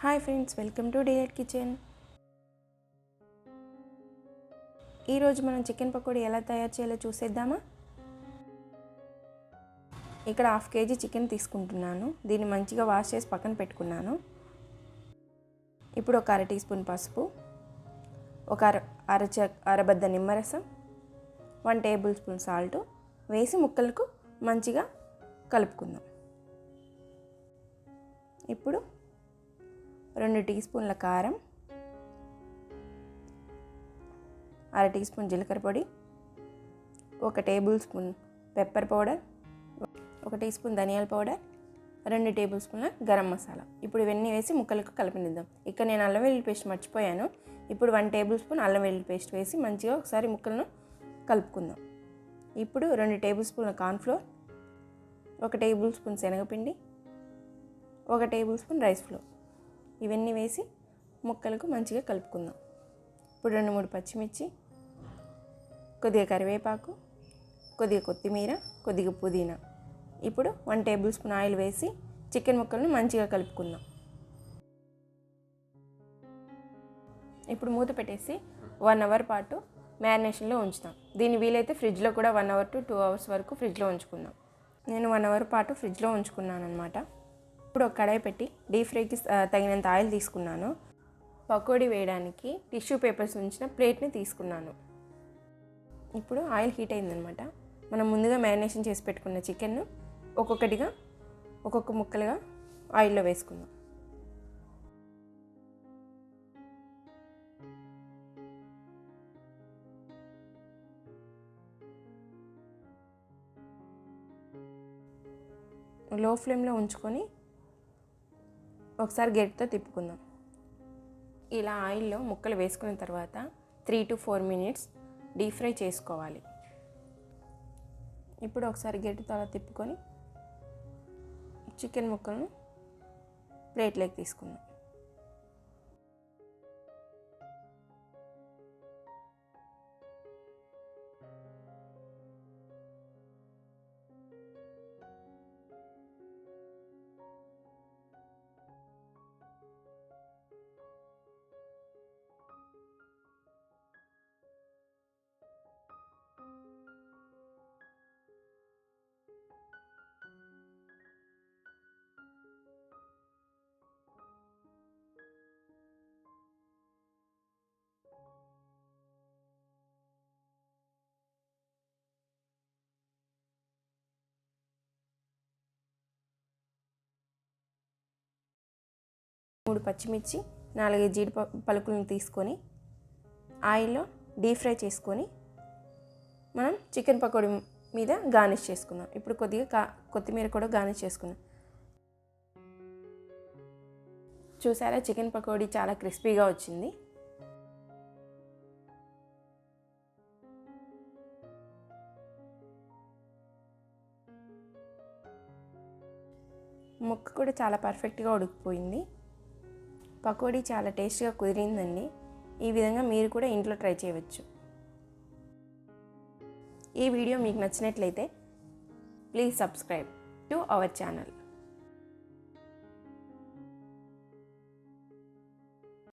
Hi friends welcome to dear kitchen ఈరోజు మనం chicken pakodi ఎలా తయారు చేయాలో చూసేద్దామా? ఇక్కడ హాఫ్ కేజీ చికెన్ తీసుకుంటున్నాను. దీన్ని మంచిగా వాష్ చేసి పక్కన పెట్టుకున్నాను. ఇప్పుడు ఒక అర టీ స్పూన్ పసుపు ఒక అర అర చ అరబద్ద నిమ్మరసం వన్ టేబుల్ స్పూన్ సాల్ట్ వేసి ముక్కలకు మంచిగా కలుపుకుందాం. ఇప్పుడు రెండు టీ స్పూన్ల కారం అర టీ స్పూన్ జీలకర్ర పొడి ఒక టేబుల్ స్పూన్ పెప్పర్ పౌడర్ ఒక టీ స్పూన్ ధనియాల పౌడర్ రెండు టేబుల్ స్పూన్ల గరం మసాలా. ఇప్పుడు ఇవన్నీ వేసి ముక్కలకు కలిపినిద్దాం ఇక్కడ నేను అల్లం వెల్లుల్లి పేస్ట్ మర్చిపోయాను. ఇప్పుడు వన్ టేబుల్ స్పూన్ అల్లం వెల్లుల్లి పేస్ట్ వేసి మంచిగా ఒకసారి ముక్కలను కలుపుకుందాం. ఇప్పుడు రెండు టేబుల్ స్పూన్ల కార్న్ఫ్లోర్ ఒక టేబుల్ స్పూన్ శనగపిండి ఒక టేబుల్ స్పూన్ రైస్ ఫ్లోర్. ఇవన్నీ వేసి ముక్కలకు మంచిగా కలుపుకుందాం. ఇప్పుడు రెండు మూడు పచ్చిమిర్చి కొద్దిగా కరివేపాకు కొద్దిగా కొత్తిమీర కొద్దిగా పుదీనా. ఇప్పుడు వన్ టేబుల్ స్పూన్ ఆయిల్ వేసి చికెన్ ముక్కలను మంచిగా కలుపుకుందాం. ఇప్పుడు మూత పెట్టేసి వన్ అవర్ పాటు మ్యారినేషన్లో ఉంచుతాం. దీని వీలైతే ఫ్రిడ్జ్లో కూడా one hour to two hours వరకు ఫ్రిడ్జ్లో ఉంచుకుందాం. నేను వన్ అవర్ పాటు ఫ్రిడ్జ్లో ఉంచుకున్నాను అనమాట ఇప్పుడు ఒక కడాయి పెట్టి డీప్ ఫ్రైకి తగినంత ఆయిల్ తీసుకున్నాను. పకోడీ వేయడానికి టిష్యూ పేపర్స్ ఉంచిన ప్లేట్ని తీసుకున్నాను. ఇప్పుడు ఆయిల్ హీట్ అయిందనమాట మనం ముందుగా మ్యారినేషన్ చేసి పెట్టుకున్న చికెన్ను ఒక్కొక్కటిగా ఒక్కొక్క ముక్కలుగా ఆయిల్లో వేసుకుందాం. లో ఫ్లేమ్లో ఉంచుకొని ఒకసారి గెట్తో తిప్పుకుందాం. ఇలా ఆయిల్లో ముక్కలు వేసుకున్న తర్వాత three to four minutes deep fry చేసుకోవాలి. ఇప్పుడు ఒకసారి గెట్టితో అలా తిప్పుకొని చికెన్ ముక్కలను ప్లేట్లోకి తీసుకుందాం. మూడు పచ్చిమిర్చి నాలుగైదు జీడి పలుకులను తీసుకొని ఆయిల్లో డీప్ ఫ్రై చేసుకొని మనం చికెన్ పకోడీ మీద గార్నిష్ చేసుకుందాం. ఇప్పుడు కొద్దిగా కా కొత్తిమీర కూడా గార్నిష్ చేసుకుందాం. చూసారా? చికెన్ పకోడీ చాలా క్రిస్పీగా వచ్చింది. ముక్క కూడా చాలా పర్ఫెక్ట్గా ఉడికిపోయింది. పకోడీ చాలా టేస్ట్గా కుదిరిందండి. ఈ విధంగా మీరు కూడా ఇంట్లో ట్రై చేయవచ్చు. ఈ వీడియో మీకు నచ్చినట్లయితే please subscribe to our channel.